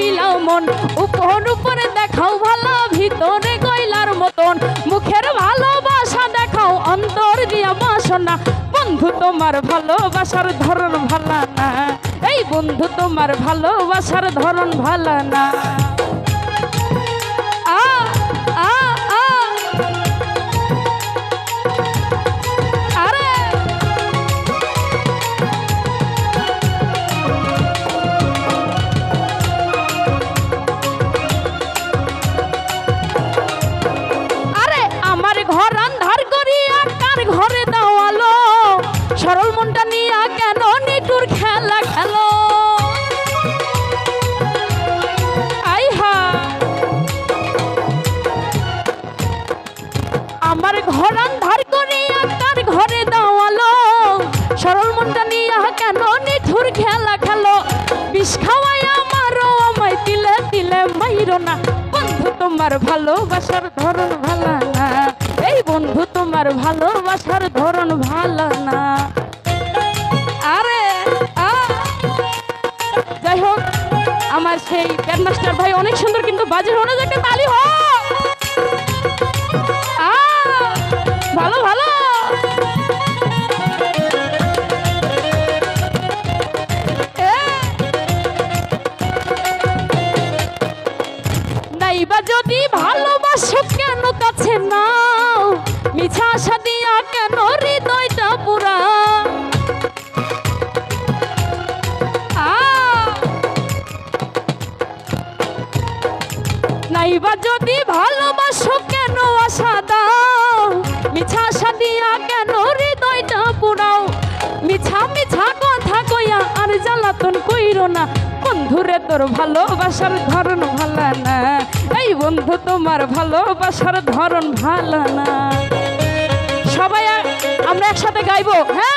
বিলাও মন, উপর উপরে দেখাও ভালো, ভিতরে গইলার মতন। মুখের ভালোবাসা দেখাও, অন্তর দিয়া বাসনা বন্ধু, তোমার ভালোবাসার ধরন ভালো না। এই বন্ধু, তোমার ভালোবাসার ধরন ভালো না। তোমার ভালোবাসার ধরন ভালো না। এই বন্ধু, তোমার ভালোবাসার ধরন ভালো না। আরে যাই হোক, আমার সেই ব্যান্ডমাস্টার ভাই অনেক সুন্দর কিন্তু বাজে হনে একটা তালি হোক নাইবা যদি ভালোবাসো কেন কাছে নাও মিছা আশা দিয়া কেন হৃদয়টা পুরা? নাইবা যদি ভালোবাসো কেন আশা দাও? মিছা আশা দিয়া কেন হৃদয়টা পুরাও? মিছা মিছা কথা কইয়া আর জ্বালাতন কইরো না। বন্ধুরে তোর ভালোবাসার ধরন ভালো না। এই বন্ধু তোমার ভালোবাসার ধরন ভালো না। সবাই আমরা একসাথে গাইবো হ্যাঁ?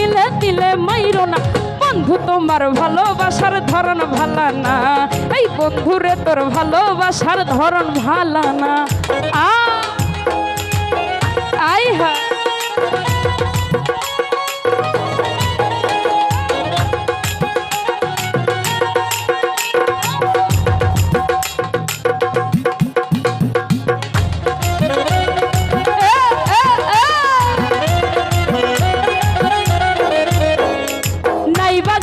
দিলে দিলে মাইরো না। বন্ধু, তোমার ভালোবাসার ধরন ভালা না। এই বন্ধুরে তোর ভালোবাসার ধরন ভালা না।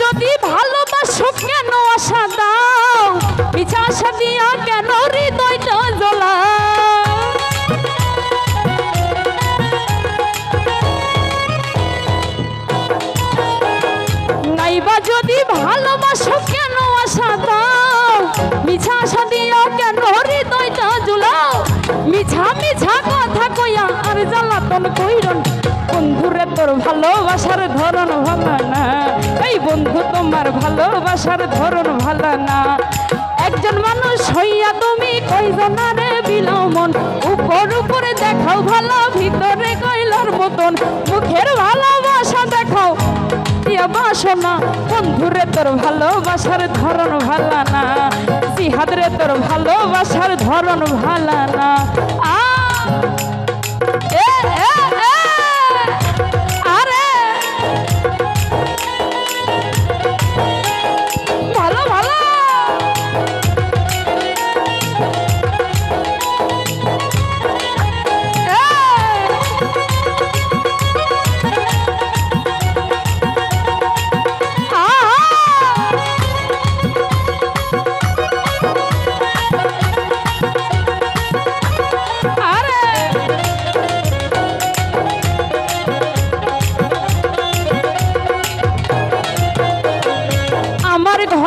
যদি ভালোবাসো কেন আশা দাও মিছা আশা দিয়া কেন হৃদয়টা জ্বলা? নাইবা যদি ভালোবাসো কেন আশা দাও মিছা আশা দিয়া কেন হৃদয়টা জ্বলাও মিছা মিছা কথা কইয়া আর জ্বালাতন কইরন বন্ধুরে, তোর ভালোবাসার ধরন ভালো না। এই বন্ধু, তোমার ভালোবাসার ধরন ভালো না। একজন মানুষ হইয়া তুমি কইজনারে বিলাও মন উপর উপরে দেখাও ভালো, ভিতরে কইলার মতন। মুখের ভালোবাসা দেখাও, দিয়া বাসনা বন্ধুরে, তোর ভালোবাসার ধরন ভালো না। জিহাদরে, তোর ভালোবাসার ধরন ভালো না। আ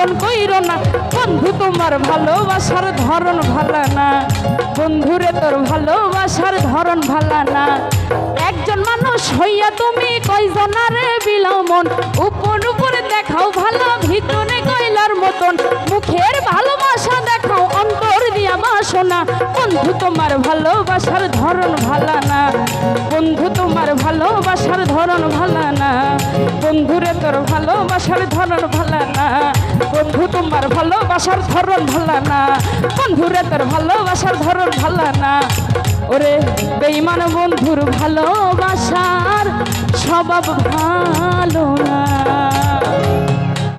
জ্বালাতন কইরো না। বন্ধু, তোমার ভালোবাসার ধরন ভালো না। বন্ধুরে তোর ভালোবাসার ধরন ভালো না। একজন মানুষ হইয়া তুমি কয়জনারে বিলামন উপর উপরে দেখাও ভালো, ভিতরে কইলার মতন। মুখের ভালোবাসা দেখাও, অন্তর দিয়া বাসনা বন্ধু, তোমার ভালোবাসার ধরন ভালো না। বন্ধু, তোমার ভালোবাসার ধরন ভালো না। বন্ধুরে, তোর ভালোবাসার ধরন ভালো না। বন্ধু, তোমার ভালোবাসার ধরন ভালো না। বন্ধুরে, তোর ভালোবাসার ধরন ভালো না। ওরে বেইমান বন্ধুর ভালোবাসার স্বভাব ভালো না।